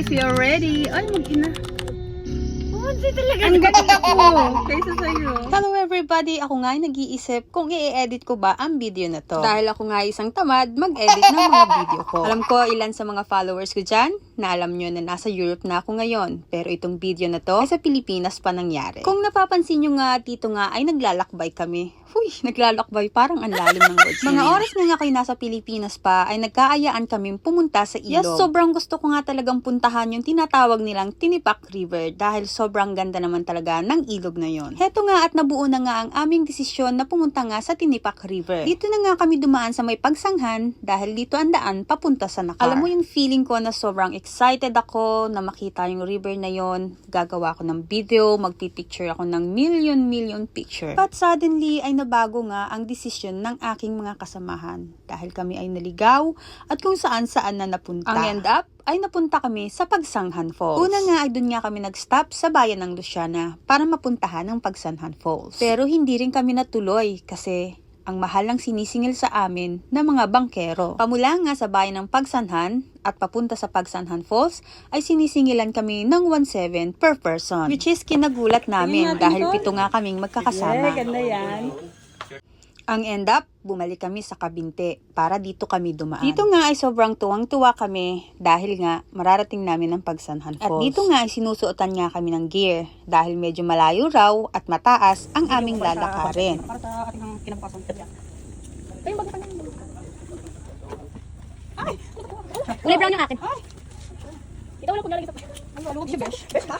If you're ready, ay mag-ina. Hindi talaga. Ang ganda ko kaysa sa'yo. Hello everybody! Ako nga ay nag-iisip kung i-edit ko ba ang video na to. Dahil ako nga isang tamad mag-edit ng mga video ko. Alam ko ilan sa mga followers ko dyan na alam nyo na nasa Europe na ako ngayon. Pero itong video na to ay sa Pilipinas pa nangyari. Kung napapansin nyo nga dito nga ay naglalakbay kami. Huy, naglalakbay parang ang lalim ng words. mga oras na nga kayo nasa Pilipinas pa ay nagkaayaan kami pumunta sa ilog. Yes, sobrang gusto ko nga talagang puntahan yung tinatawag nilang Tinipak River dahil sobrang ganda naman talaga ng ilog na yon. Heto nga at nabuo na nga ang aming desisyon na pumunta nga sa Tinipak River. Dito na nga kami dumaan sa may pagsanghan dahil dito ang daan papunta sa Nakar. Alam mo yung feeling ko na sobrang excited ako na makita yung river na yon. Gagawa ako ng video, magpipicture ako ng million million picture. But suddenly ay nabago nga ang desisyon ng aking mga kasamahan dahil kami ay naligaw at kung saan saan na napunta. Ang end up ay napunta kami sa Pagsanghan Falls. Una nga ay doon nga kami nag-stop sa bayan ng Luciana para mapuntahan ang Pagsanghan Falls. Pero hindi rin kami natuloy kasi ang mahal ng sinisingil sa amin ng mga bangkero. Pamula nga sa bayan ng Pagsanhan at papunta sa Pagsanhan Falls ay sinisingilan kami ng 1.7 per person. Which is kinagulat namin natin, dahil pito nga kaming magkakasama. ganda yan. Ang end up, bumalik kami sa Kabinte para dito kami dumaan. Dito nga ay sobrang tuwang-tuwa kami dahil nga mararating namin ang Pagsanhan Falls. At dito nga ay sinusuotan nga kami ng gear dahil medyo malayo raw at mataas ang aming lalakarin. Para sa ating kinabukasan. Kayo bagay pa niyan. Ay! Kulay brown yung akin. Ikaw wala kong lalagay sa... Ano, luwag siya, besh. Besh, ha?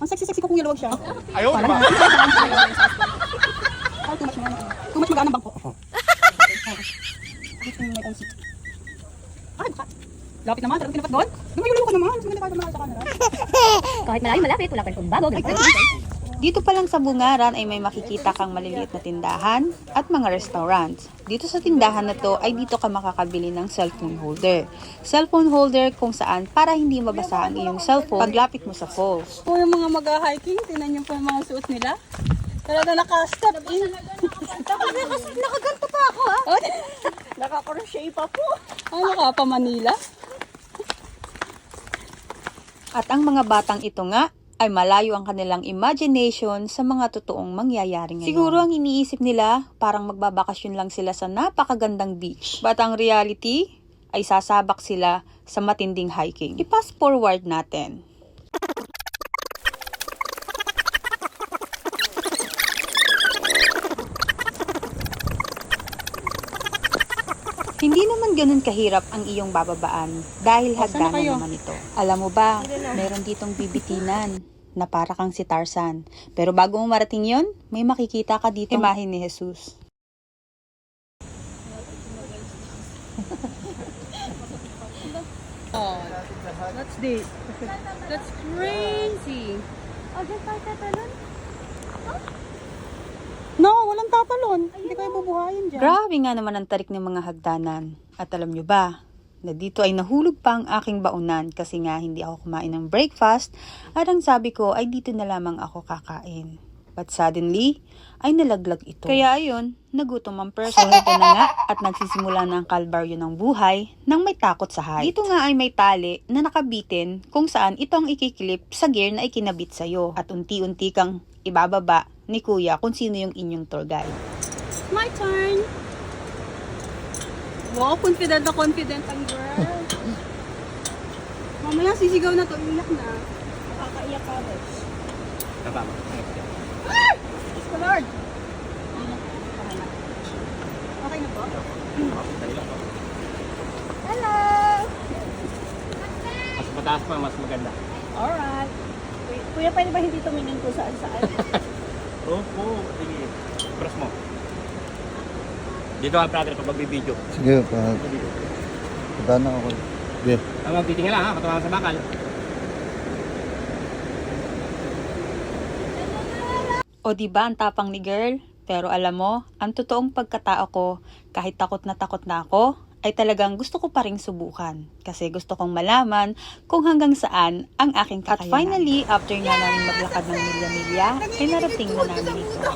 Ang sexy-sexy ko kung luwag siya. Ayaw, ba? Ay, too much na. Too much magaan ang bangko. Ay, may onsi. Ay, baka. Lapit naman, talagang tinapat doon. Lumayo ka naman. Mas maganda tayo sa camera. Kahit malayo malapit, wala pa rin kong bago. Dito pa lang sa Bungaran ay may makikita kang maliliit na tindahan at mga restaurants. Dito sa tindahan na to ay dito ka makakabili ng cellphone holder. Cellphone holder kung saan para hindi mabasa ang iyong cellphone paglapit mo sa falls. Po yung mga mag-hiking, tinan niyo po yung mga suot nila. Talaga naka-step in. Nakaganto pa ako ha. Naka-crochet pa po. Ano ka pa Manila? At ang mga batang ito nga ay malayo ang kanilang imagination sa mga totoong mangyayari ngayon. Siguro ang iniisip nila parang magbabakasyon lang sila sa napakagandang beach. But ang reality ay sasabak sila sa matinding hiking. I-fast forward natin. Hindi naman ganun kahirap ang iyong bababaan dahil O, saan na hagdanan kayo? naman ito. Alam mo ba, meron ditong bibitinan na para kang si Tarzan. Pero bago mo marating yon, may makikita ka dito imahe ni Jesus. That's the... That's crazy. Oh, dyan tayo tatalon. No, walang tatalon. Hindi kayo bubuhayin dyan. Grabe nga naman ang tarik ng mga hagdanan. At alam nyo ba, na dito ay nahulog pa ang aking baunan kasi nga hindi ako kumain ng breakfast at ang sabi ko ay dito na lamang ako kakain. But suddenly, ay nalaglag ito. Kaya ayun, nagutom ang person. Ito na nga at nagsisimula na ang kalbaryo ng buhay nang may takot sa height. Dito nga ay may tali na nakabitin kung saan ito ang ikikilip sa gear na ikinabit sa'yo. At unti-unti kang ibababa ni kuya kung sino yung inyong tour guide. My turn. Wow, confident na confident ang girl. Mamaya sisigaw na to, iyak na. Nakakaiyak ka, Besh. Tama. Ko, Lord. Okay na po? Hello! Mas mataas pa, mas maganda. Alright. Kuya, pwede ba hindi tumingin ko saan saan? Opo, sige. Press mo. Dito ka, brother, pag magbibideo. Sige, pa, punta na ako. Sige. Ang magtitingin lang ha, katawa sa bakal. O di ba ang tapang ni girl? Pero alam mo, ang totoong pagkatao ko, kahit takot na takot na ako, ay talagang gusto ko pa rin subukan. Kasi gusto kong malaman kung hanggang saan ang aking kakayanan. At finally, after nga namin maglakad ng milya-milya, ay narating na namin ito.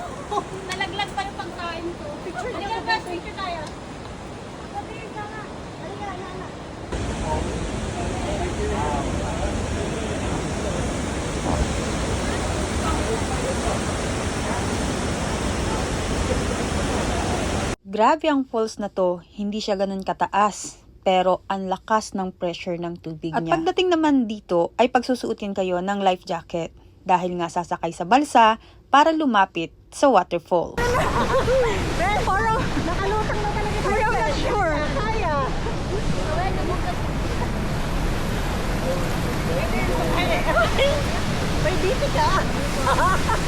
Nalaglag pa yung pagkain ko. Picture tayo. Picture tayo. Picture ka nga. Halika, halika. Grabe ang falls na to, hindi siya ganun kataas. Pero ang lakas ng pressure ng tubig niya. At pagdating naman dito ay pagsusuotin kayo ng life jacket dahil nga sasakay sa balsa para lumapit sa waterfall.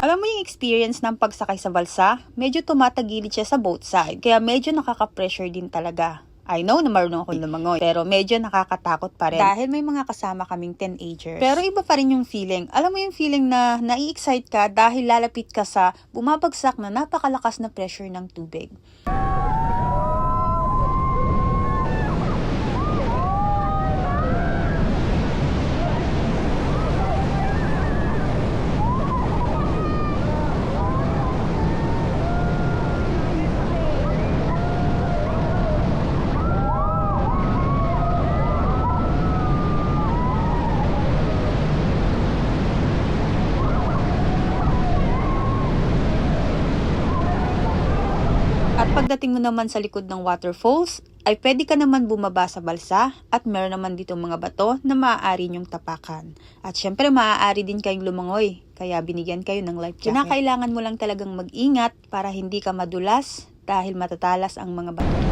Alam mo yung experience ng pagsakay sa balsa? Medyo tumatagilid siya sa both side. Kaya medyo nakaka-pressure din talaga. I know na marunong ako lumangoy, pero medyo nakakatakot pa rin. Dahil may mga kasama kaming teenagers. Pero iba pa rin yung feeling. Alam mo yung feeling na nai-excite ka dahil lalapit ka sa bumabagsak na napakalakas na pressure ng tubig. At pagdating mo naman sa likod ng waterfalls, ay pwede ka naman bumaba sa balsa at meron naman dito mga bato na maaari nyong tapakan. At syempre maaari din kayong lumangoy, kaya binigyan kayo ng life jacket. Kinakailangan mo lang talagang mag-ingat para hindi ka madulas dahil matatalas ang mga bato.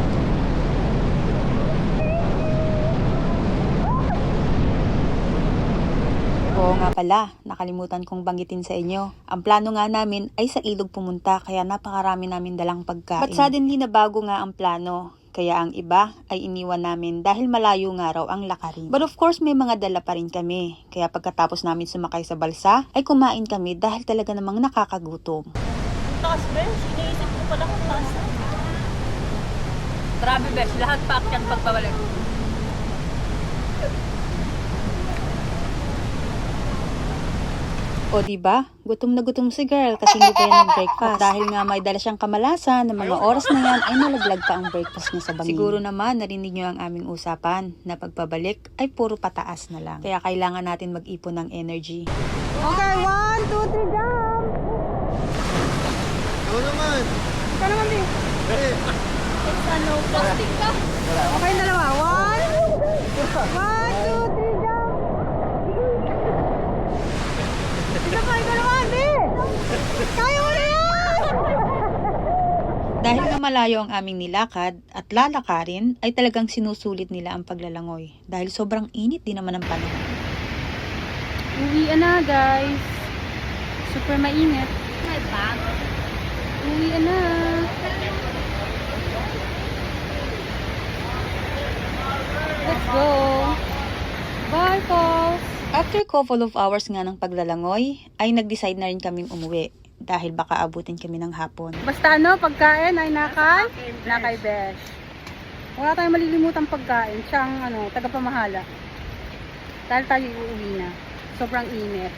Oo nga pala, nakalimutan kong banggitin sa inyo. Ang plano nga namin ay sa ilog pumunta kaya napakarami namin dalang pagkain. But suddenly nabago nga ang plano. Kaya ang iba ay iniwan namin dahil malayo nga raw ang lakarin. But of course may mga dala pa rin kami. Kaya pagkatapos namin sumakay sa balsa ay kumain kami dahil talaga namang nakakagutom. Taas, besh. Iniisip ko pala kung taas na. Grabe, besh. Lahat pa akyat pagbabalik. O di ba? Gutom na gutom si girl kasi hindi pa yan nag-breakfast. Dahil nga may dala siyang kamalasan na mga oras na yan ay nalaglag pa ang breakfast niya sa bangin. Siguro naman narinig niyo ang aming usapan na pagpabalik ay puro pataas na lang. Kaya kailangan natin mag-ipon ng energy. Okay, one, two, three, jump! Ikaw naman. Ikaw naman, Bi. Eh, Ano, plastic ka? Okay, dalawa. One, one, two, three, jump! Pa, ikaw naman, Bi! Kaya mo na yan! Dahil nga malayo ang aming nilakad at lalakarin ay talagang sinusulit nila ang paglalangoy. Dahil sobrang init din naman ang panahon. Uwian na, guys. Super mainit. My bag. Uwian na. Let's go. After couple of hours nga ng paglalangoy, ay nag-decide na rin kaming umuwi dahil baka abutin kami ng hapon. Basta ano, pagkain ay nakay, nakay Besh. Wala tayong malilimutan pagkain. Siya ang ano, tagapamahala. Dahil tayo uuwi na. Sobrang init.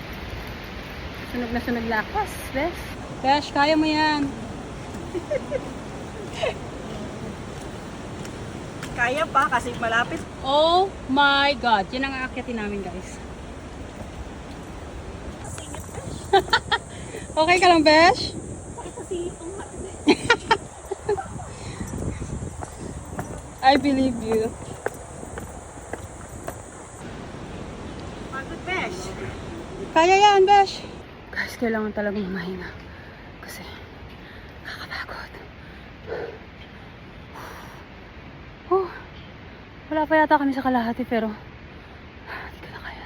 Sunog na sunog na ako. Besh. Besh, kaya mo yan. kaya pa kasi malapit. Oh my God. Yan ang aakyatin namin guys. Okay ka lang, Besh? I believe you. Pagod, Besh. Kaya yan, Besh. Guys, kailangan talagang mahinga. Kasi, nakakapagod. Oh, wala pa yata kami sa kalahati, pero, hindi ko na kaya.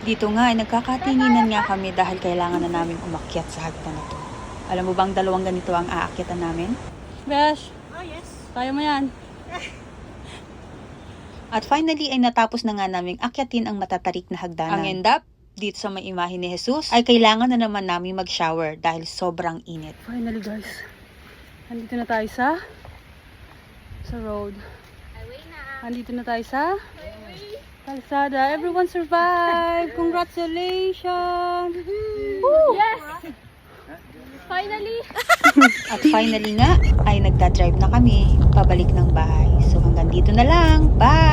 Dito nga ay nagkakatinginan nga kami dahil kailangan na namin umakyat sa hagdan na to. Alam mo bang dalawang ganito ang aakyatan namin? Besh. Oh, yes. Kaya mo yan. At finally ay natapos na nga naming akyatin ang matatarik na hagdanan. Ang end up, dito sa may imahe ni Jesus, ay kailangan na naman namin mag-shower dahil sobrang init. Finally, guys. Andito na tayo sa sa road. Andito na tayo sa Kalsada. Everyone survived! Congratulations! Yes! Finally! At finally nga, ay nagda-drive na kami pabalik ng bahay. So hanggang dito na lang. Bye!